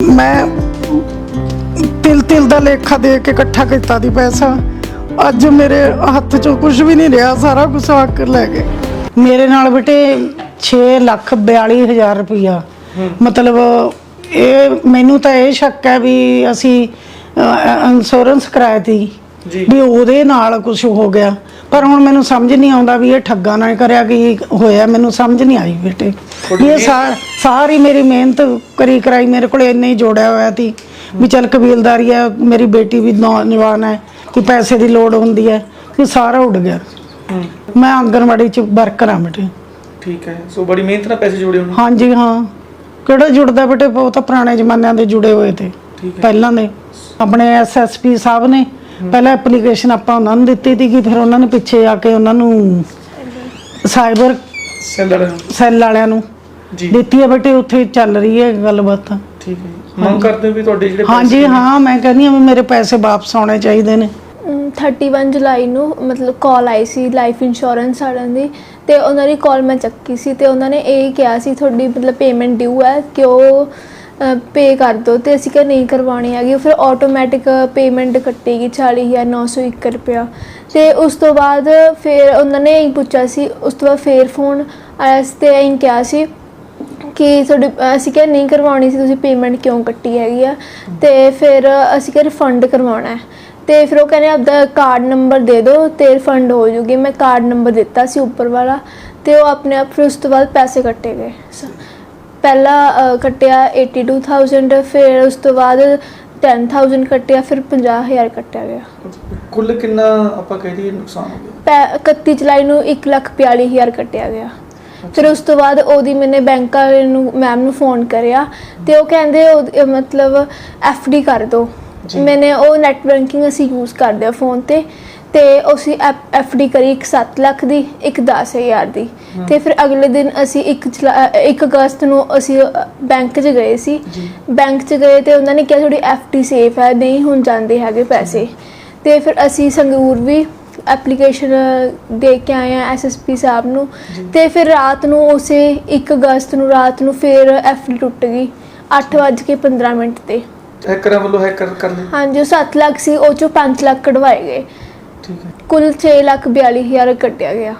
ਮੈਂ ਤਿਲ ਤਿਲ ਦਾ ਲੇਖਾ ਦੇ ਕੇ ਇਕੱਠਾ ਕੀਤਾ ਦੀ ਪੈਸਾ। ਅੱਜ ਮੇਰੇ ਹੱਥ 'ਚੋਂ ਕੁਝ ਵੀ ਨਹੀਂ ਰਿਹਾ, ਸਾਰਾ ਕੁਝ ਆ ਕੇ ਲੈ ਗਏ। ਮੇਰੇ ਨਾਲ ਬੇਟੇ 6 ਲੱਖ 42 ਹਜ਼ਾਰ ਰੁਪਈਆ। ਮਤਲਬ ਇਹ, ਮੈਨੂੰ ਤਾਂ ਇਹ ਸ਼ੱਕ ਹੈ ਵੀ ਅਸੀਂ ਇੰਸ਼ੋਰੈਂਸ ਕਰਾਇਆ ਤੀ। ਵੀ ਉਹਦੇ ਨਾਲ ਕੁਝ ਹੋ ਗਿਆ। ਪਰ ਹੁਣ ਮੈਨੂੰ ਸਮਝ ਨਹੀਂ ਆਉਂਦਾ ਵੀ ਇਹ ਠੱਗਾ ਨਾਲ ਕਰਿਆ ਕੀ ਹੋਇਆ। ਮੈਨੂੰ ਸਮਝ ਨਹੀਂ ਆਈ ਬੇਟੇ। ਵੀ ਇਹ ਸਾ- ਸਾਰੀ ਮੇਰੀ ਮਿਹਨਤ ਕਰੀ ਕਰਾਈ। ਮੇਰੇ ਕੋਲ ਇੰਨੇ ਹੀ ਜੋੜਿਆ ਹੋਇਆ ਸੀ ਵੀ ਚਲ ਕਬੀਲਦਾਰੀ ਹੈ ਮੇਰੀ ਬੇਟੀ ਵੀ ਨੌਜਵਾਨ ਹੈ ਕਿ ਪੈਸੇ ਦੀ ਲੋੜ ਹੁੰਦੀ ਹੈ ਕਿ ਸਾਰਾ ਉੱਡ ਗਿਆ। ਹੂੰ। ਮੈਂ ਆਂਗਣਵਾੜੀ ਚ ਵਰਕਰ ਹਾਂ ਬੇਟੇ। ਠੀਕ ਹੈ। ਸੋ ਬੜੀ ਮਿਹਨਤ ਨਾਲ ਪੈਸੇ ਜੋੜੇ ਹੋਣੇ ਹਾਂਜੀ ਹਾਂ। ਕਿਹੜਾ ਜੁੜਦਾ ਬੇਟੇ? ਉਹ ਤਾਂ ਪੁਰਾਣੇ ਜ਼ਮਾਨਿਆਂ ਦੇ ਜੁੜੇ ਹੋਏ ਤੇ। ਠੀਕ ਹੈ। ਪਹਿਲਾਂ ਦੇ। ਆਪਣੇ ਐਸਐਸਪੀ ਸਾਹਿਬ ਨੇ ਪਹਿਲਾਂ ਐਪਲੀਕੇਸ਼ਨ ਆਪਾਂ ਉਹਨਾਂ ਨੂੰ ਦਿੱਤੀ ਸੀ ਕਿ ਫਿਰ ਉਹਨਾਂ ਨੇ ਪਿੱਛੇ ਆ ਕੇ ਉਹਨਾਂ ਨੂੰ ਸਾਈਬਰ ਸੈਲ ਵਾਲਿਆਂ ਨੂੰ। ਸੈੱਲ ਵਾਲਿਆਂ ਨੂੰ ਜੀ ਦਿੱਤੀ ਹੈ ਬੇਟੇ ਉੱਥੇ ਚੱਲ ਰਹੀ ਹੈ ਗੱਲਬਾਤ ਠੀਕ ਹੈ। ਮੰਗ ਕਰਦੇ ਹੋ ਵੀ ਤੁਹਾਡੇ ਜਿਹੜੇ ਹਾਂਜੀ ਪੈਸੇ ਹਾਂ ਮੈਂ ਕਹਿੰਦੀ ਹਾਂ ਵੀ ਮੇਰੇ ਪੈਸੇ ਵਾਪਸ ਆਉਣੇ ਚਾਹੀਦੇ ਨੇ ਅਮ 31 ਜੁਲਾਈ ਨੂੰ ਮਤਲਬ ਕਾਲ ਆਈ ਸੀ ਲਾਈਫ ਇੰਸ਼ੋਰੈਂਸ ਵਾਲਿਆਂ ਦੀ ਤੇ ਉਹਨਾਂ ਦੀ ਕਾਲ ਮੈਂ ਚੱਕੀ ਸੀ ਤੇ ਉਹਨਾਂ ਨੇ ਇਹ ਕਿਹਾ ਸੀ ਤੁਹਾਡੀ ਮਤਲਬ ਪੇਮੈਂਟ ਡਿਊ ਹੈ ਕਿ ਉਹ ਪੇ ਕਰ ਦਿਓ ਤੇ ਅਸੀਂ ਕਿਹਾ ਨਹੀਂ ਕਰਵਾਉਣੀ ਹੈਗੀ ਫਿਰ ਆਟੋਮੈਟਿਕ ਪੇਮੈਂਟ ਕੱਟੇਗੀ 40901 ਰੁਪਇਆ। ਤੇ ਉਸ ਤੋਂ ਬਾਅਦ ਫਿਰ ਉਹਨਾਂ ਨੇ ਇਹ ਪੁੱਛਿਆ ਸੀ, ਉਸ ਤੋਂ ਬਾਅਦ ਫੇਰ ਫੋਨ ਆਇਆ ਸੀ ਤੇ ਇਹ ਕਿਹਾ ਸੀ ਕਿ ਤੁਹਾਡੀ, ਅਸੀਂ ਕਿਹਾ ਨਹੀਂ ਕਰਵਾਉਣੀ ਸੀ, ਤੁਸੀਂ ਪੇਮੈਂਟ ਕਿਉਂ ਕੱਟੀ ਹੈਗੀ ਆ? ਤੇ ਫਿਰ ਅਸੀਂ ਕਿਹਾ ਰਿਫੰਡ ਕਰਵਾਉਣਾ ਹੈ। ਤੇ ਫਿਰ ਉਹ ਕਹਿੰਦੇ ਆਪਦਾ ਕਾਰਡ ਨੰਬਰ ਦੇ ਦਿਓ ਤੇ ਰਿਫੰਡ ਹੋ ਜੂਗੀ। ਮੈਂ ਕਾਰਡ ਨੰਬਰ ਦਿੱਤਾ ਸੀ ਉੱਪਰ ਵਾਲਾ ਤੇ ਉਹ ਆਪਣੇ ਆਪ ਫਿਰ ਉਸ ਤੋਂ ਬਾਅਦ ਪੈਸੇ ਕੱਟੇ ਗਏ। ਪਹਿਲਾ ਕੱਟਿਆ 82000 ਫਿਰ ਉਸ ਤੋਂ ਬਾਅਦ 10000 ਕੱਟਿਆ ਫਿਰ 50000 ਕੱਟਿਆ ਗਿਆ। ਕੁੱਲ ਕਿੰਨਾ ਆਪਾਂ ਕਹਿ ਦਈਏ ਨੁਕਸਾਨ ਹੋ ਗਿਆ? ਪੈ- 31 ਜੁਲਾਈ ਨੂੰ 142000 ਕੱਟਿਆ ਗਿਆ। ਫਿਰ ਉਸ ਤੋਂ ਬਾਅਦ ਉਹਦੀ ਮੈਨੇ ਬੈਂਕ ਵਾਲੇ ਨੂੰ ਮੈਮ ਨੂੰ ਫੋਨ ਕਰਿਆ ਤੇ ਉਹ ਕਹਿੰਦੇ ਉਹ- ਮਤਲਬ ਡੀ ਕਰ ਦੋ। ਮੈਨੇ ਉਹ ਨੈਟ ਬੈਂਕਿੰਗ ਅਸੀਂ ਯੂਜ਼ ਕਰਦੇ ਆ ਫੋਨ ਤੇ। ਤੇ ਅਸੀਂ ਡੀ ਕਰੀ ਇੱਕ 7 ਲੱਖ ਦੀ ਇੱਕ 10000 ਦੀ। ਤੇ ਫਿਰ ਅਗਲੇ ਦਿਨ ਅਸੀਂ 1 1 ਅਗਸਤ ਨੂੰ ਅਸੀਂ ਬੈਂਕ 'ਚ ਗਏ ਸੀ। ਬੈਂਕ 'ਚ ਗਏ ਤੇ ਉਹਨਾਂ ਨੇ ਕਿਹਾ ਤੁਹਾਡੀ ਡੀ ਸੇਫ ਹੈ ਨਹੀਂ ਹੁਣ ਜਾਂਦੇ ਹੈਗੇ ਪੈਸੇ। ਤੇ ਫਿਰ ਅਸੀਂ ਸੰਗਰੂਰ ਵੀ ਐਪਲੀਕੇਸ਼ਨ ਦੇ ਕੇ ਆਏ ਆ ਐਸਐਸਪੀ ਸਾਹਿਬ ਨੂੰ। ਤੇ ਫਿਰ ਰਾਤ ਨੂੰ ਉਸੇ 1 ਅਗਸਤ ਨੂੰ ਰਾਤ ਨੂੰ ਫਿਰ ਐਫਡੀ ਟੁੱਟ ਗਈ 8:15 ਮਿੰਟ ਤੇ। ਹੈਕਰਾਂ ਵੱਲੋਂ ਹੈਕਰ ਕਰ ਲਏ ਹਾਂਜੀ ਉਹ 7 ਲੱਖ ਸੀ ਉਹ ਚੋਂ 5 ਲੱਖ ਕਢਵਾਏ ਗਏ। ਠੀਕ ਹੈ। ਕੁੱਲ 6 ਲੱਖ 42 ਹਜ਼ਾਰ ਕੱਟਿਆ ਗਿਆ।